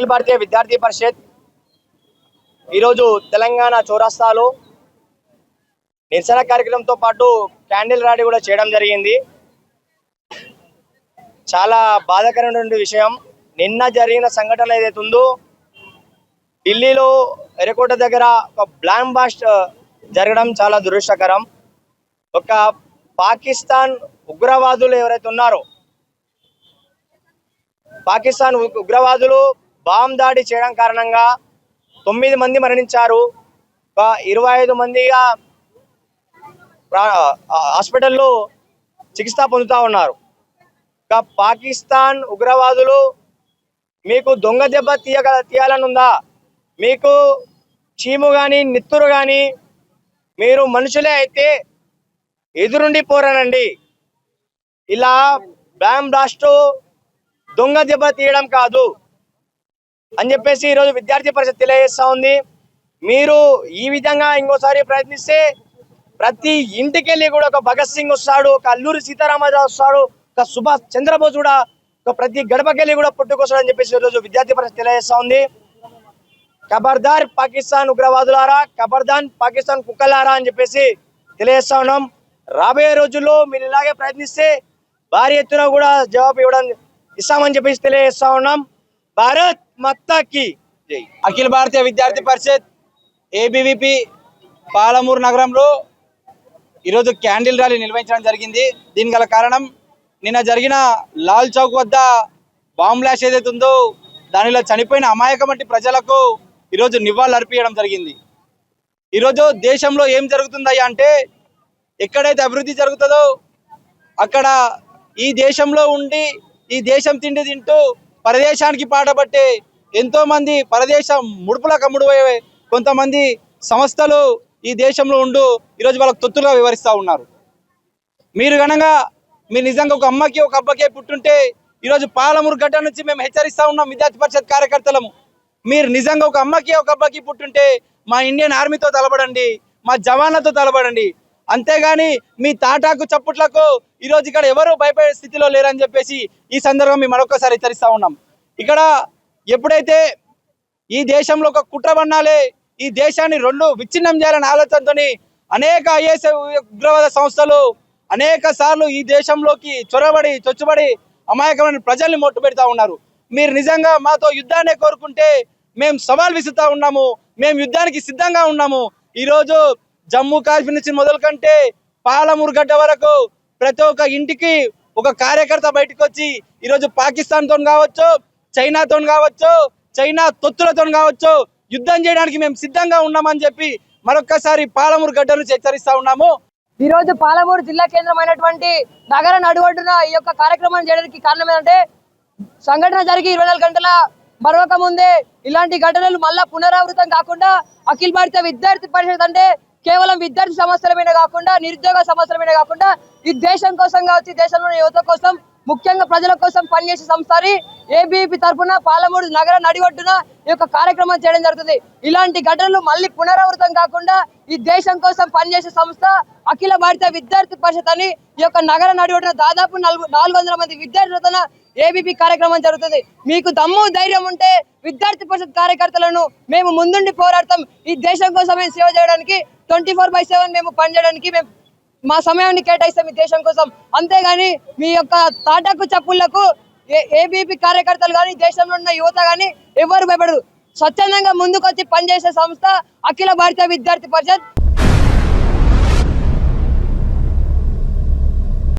అఖిల భారతీయ విద్యార్థి పరిషత్ ఈరోజు తెలంగాణ చౌరస్తాలో నిరసన కార్యక్రమంతో పాటు క్యాండిల్ ర్యాలీ కూడా చేయడం జరిగింది. చాలా బాధాకరమైన విషయం. నిన్న జరిగిన సంఘటన ఏదైతే ఉందో ఢిల్లీలో ఎర్రకోట దగ్గర ఒక బ్లాంక్ బాస్ట్ జరగడం చాలా దురదృష్టకరం. ఒక పాకిస్తాన్ ఉగ్రవాదులు ఎవరైతే ఉన్నారో పాకిస్తాన్ ఉగ్రవాదులు బాంబ్ దాడి చేయడం కారణంగా తొమ్మిది మంది మరణించారు. ఒక ఇరవై ఐదు మందిగా హాస్పిటల్లో చికిత్స పొందుతూ ఉన్నారు. ఇక పాకిస్తాన్ ఉగ్రవాదులు మీకు దొంగ దెబ్బ తీయగ తీయాలని ఉందా మీకు చీము కానీ నిత్తురు కానీ మీరు మనుషులే అయితే ఎదురుండి పోరానండి ఇలా బ్యామ్ బ్లాస్ట్ దొంగ దెబ్బ తీయడం కాదు. అని చెప్పేసి ఈరోజు విద్యార్థి పరిషత్ తెలియజేస్తా ఉంది. మీరు ఈ విధంగా ఇంకోసారి ప్రయత్నిస్తే ప్రతి ఇంటికెళ్ళి కూడా ఒక భగత్ సింగ్ వస్తాడు ఒక అల్లూరి సీతారామరాజు వస్తాడు ఒక సుభాష్ చంద్రబోస్ కూడా ఒక ప్రతి గడపకెళ్ళి కూడా పుట్టుకొస్తాడు అని చెప్పేసి ఈరోజు విద్యార్థి పరిషత్ తెలియజేస్తా ఉంది. ఖబర్దార్ పాకిస్తాన్ ఉగ్రవాదులారా ఖబర్దాన్ పాకిస్తాన్ కుక్కలారా అని చెప్పేసి తెలియజేస్తా ఉన్నాం. రాబోయే రోజుల్లో మీరు ఇలాగే ప్రయత్నిస్తే భారీ ఎత్తున కూడా జవాబు ఇవ్వడం ఇస్తామని చెప్పేసి తెలియజేస్తా ఉన్నాం. భారత్! మత్తాకి. జై. అఖిల భారతీయ విద్యార్థి పరిషత్ ఏబీవీపీ పాలమూరు నగరంలో ఈరోజు క్యాండిల్ ర్యాలీ నిర్వహించడం జరిగింది. దీని గల కారణం నిన్న జరిగిన లాల్ చౌక్ వద్ద బాంబ్ బ్లాస్ట్ ఏదైతే ఉందో దానిలో చనిపోయిన అమాయకమట్టి ప్రజలకు ఈరోజు నివాళులు అర్పించడం జరిగింది. ఈరోజు దేశంలో ఏం జరుగుతుందయ్యా అంటే ఎక్కడైతే అభివృద్ధి జరుగుతుందో అక్కడ ఈ దేశంలో ఉండి ఈ దేశం తిండి తింటూ పరదేశానికి పాటపట్టే ఎంతోమంది పరదేశం ముడుపుల కమ్ముడుపోయే కొంతమంది సంస్థలు ఈ దేశంలో ఉండు ఈరోజు వాళ్ళకు తొత్తులుగా వివరిస్తూ ఉన్నారు. మీరు గనగా మీరు నిజంగా ఒక అమ్మకి ఒక అబ్బకే పుట్టుంటే ఈరోజు పాలమూరు గడ్డ నుంచి మేము హెచ్చరిస్తూ ఉన్నాం విద్యార్థి పరిషత్ కార్యకర్తలము. మీరు నిజంగా ఒక అమ్మకి ఒక అబ్బకి పుట్టుంటే మా ఇండియన్ ఆర్మీతో తలబడండి మా జవాన్లతో తలబడండి అంతేగాని మీ తాటాకు చప్పుట్లకు ఈరోజు ఇక్కడ ఎవరు భయపడే స్థితిలో లేరని చెప్పేసి ఈ సందర్భం మేము మరొకసారి హెచ్చరిస్తూ ఉన్నాం. ఇక్కడ ఎప్పుడైతే ఈ దేశంలో ఒక కుట్ర పన్నాలే ఈ దేశాన్ని రెండు విచ్ఛిన్నం చేయాలనే ఆలోచనతో అనేక ఐఎస్ ఉగ్రవాద సంస్థలు అనేక సార్లు ఈ దేశంలోకి చొరబడి చొచ్చుబడి అమాయకమైన ప్రజల్ని మొట్టు పెడతా ఉన్నారు. మీరు నిజంగా మాతో యుద్ధాన్ని కోరుకుంటే మేము సవాల్ విసుతా ఉన్నాము మేము యుద్ధానికి సిద్ధంగా ఉన్నాము. ఈరోజు జమ్మూ కాశ్మీర్ నుంచి మొదలు కంటే వరకు ప్రతి ఒక్క ఇంటికి ఒక కార్యకర్త బయటకు వచ్చి ఈరోజు పాకిస్తాన్తో కావచ్చు చైనాతో కావచ్చు చైనా తొత్తులతో కావచ్చు యుద్ధం చేయడానికి మేము సిద్ధంగా ఉన్నామని చెప్పి మరొక్కసారి పాలమూరు గడ్డను హెచ్చరిస్తా ఉన్నాము. ఈ రోజు పాలమూరు జిల్లా కేంద్రమైనటువంటి నగర నడువడ్డున ఈ యొక్క కార్యక్రమాన్ని చేయడానికి కారణం ఏంటంటే సంఘటన జరిగి ఇరవై నాలుగు గంటల మరొక ముందే ఇలాంటి ఘటనలు మళ్ళా పునరావృతం కాకుండా అఖిల భారత విద్యార్థి పరిషత్ అంటే కేవలం విద్యార్థి సమస్యల మీద కాకుండా నిరుద్యోగ సమస్యల మీద కాకుండా ఈ దేశం కోసం కావచ్చు దేశంలోని యువత కోసం ముఖ్యంగా ప్రజల కోసం పనిచేసే సంస్థ అని ఏబీపీ తరఫున పాలమూరు నగర నడివడ్డున ఈ యొక్క కార్యక్రమం చేయడం జరుగుతుంది. ఇలాంటి ఘటనలు మళ్ళీ పునరావృతం కాకుండా ఈ దేశం కోసం పనిచేసే సంస్థ అఖిల భారత విద్యార్థి పరిషత్ అని ఈ యొక్క నగర నడివడ్డున దాదాపు నాలుగు వందల మంది విద్యార్థులతో ఏబీపీ కార్యక్రమం జరుగుతుంది. మీకు దమ్ము ధైర్యం ఉంటే విద్యార్థి పరిషత్ కార్యకర్తలను మేము ముందుండి పోరాడతాం. ఈ దేశం కోసం మేము సేవ చేయడానికి ట్వంటీ ఫోర్ బై సెవెన్ మేము పనిచేయడానికి మేము మా సమయాన్ని కేటాయిస్తే మీ దేశం కోసం. అంతేగాని మీ యొక్క తాటాకు చప్పుళ్ళకు ఏబీపీ కార్యకర్తలు కానీ దేశంలో ఉన్న యువత కానీ ఎవరు భయపడరు. స్వచ్ఛందంగా ముందుకొచ్చి పనిచేసే సంస్థ అఖిల భారతీయ విద్యార్థి పరిషత్.